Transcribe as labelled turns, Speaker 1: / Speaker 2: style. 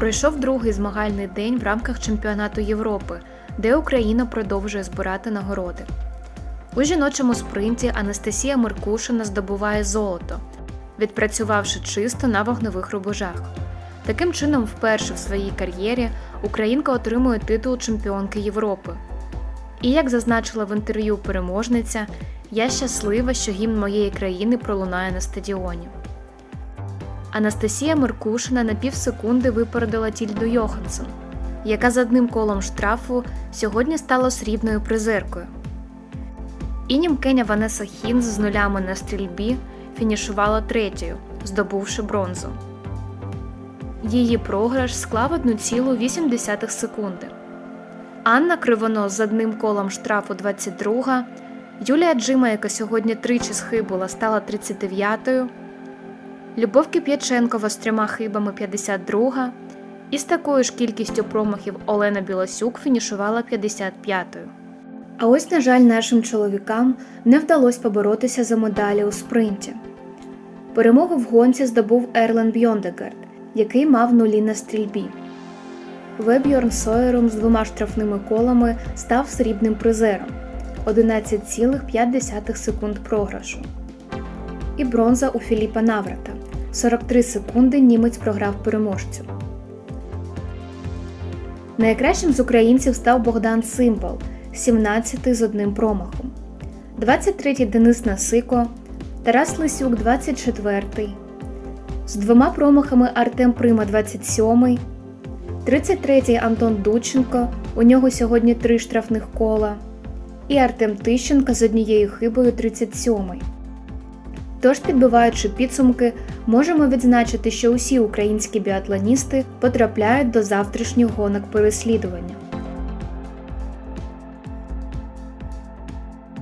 Speaker 1: Пройшов другий змагальний день в рамках чемпіонату Європи, де Україна продовжує збирати нагороди. У жіночому спринті Анастасія Меркушина здобуває золото, відпрацювавши чисто на вогневих рубежах. Таким чином, вперше в своїй кар'єрі Українка отримує титул чемпіонки Європи. І як зазначила в інтерв'ю переможниця, я щаслива, що гімн моєї країни пролунає на стадіоні. Анастасія Меркушина на півсекунди випередила Тільду Йоханссон, яка за одним колом штрафу сьогодні стала срібною призеркою. І німкеня Ванеса Хінз з нулями на стрільбі фінішувала третьою, здобувши бронзу. Її програш склав 1,8 секунди. Анна Кривонос з одним колом штрафу 22, Юлія Джима, яка сьогодні тричі схибила, стала 39-ю, Любов Кип'яченкова з трьома хибами 52, і з такою ж кількістю промахів Олена Білосюк фінішувала 55-ю. А ось, на жаль, нашим чоловікам не вдалося поборотися за медалі у спринті. Перемогу в гонці здобув Ерлен Бьондегард, який мав нулі на стрільбі. Вебьорн Сойером з двома штрафними колами став срібним призером 11,5 секунд програшу. І бронза у Філіпа Наврата 43 секунди німець програв переможцю. Найкращим з українців став Богдан Симпал 17 з одним промахом. 23-й Денис Насико, Тарас Лисюк 24-й. З двома промахами Артем Прима 27-й. 33-й Антон Дученко, у нього сьогодні три штрафних кола. І Артем Тищенко з однією хибою 37-й. Тож, підбиваючи підсумки, можемо відзначити, що усі українські біатлоністи потрапляють до завтрашніх гонок переслідування.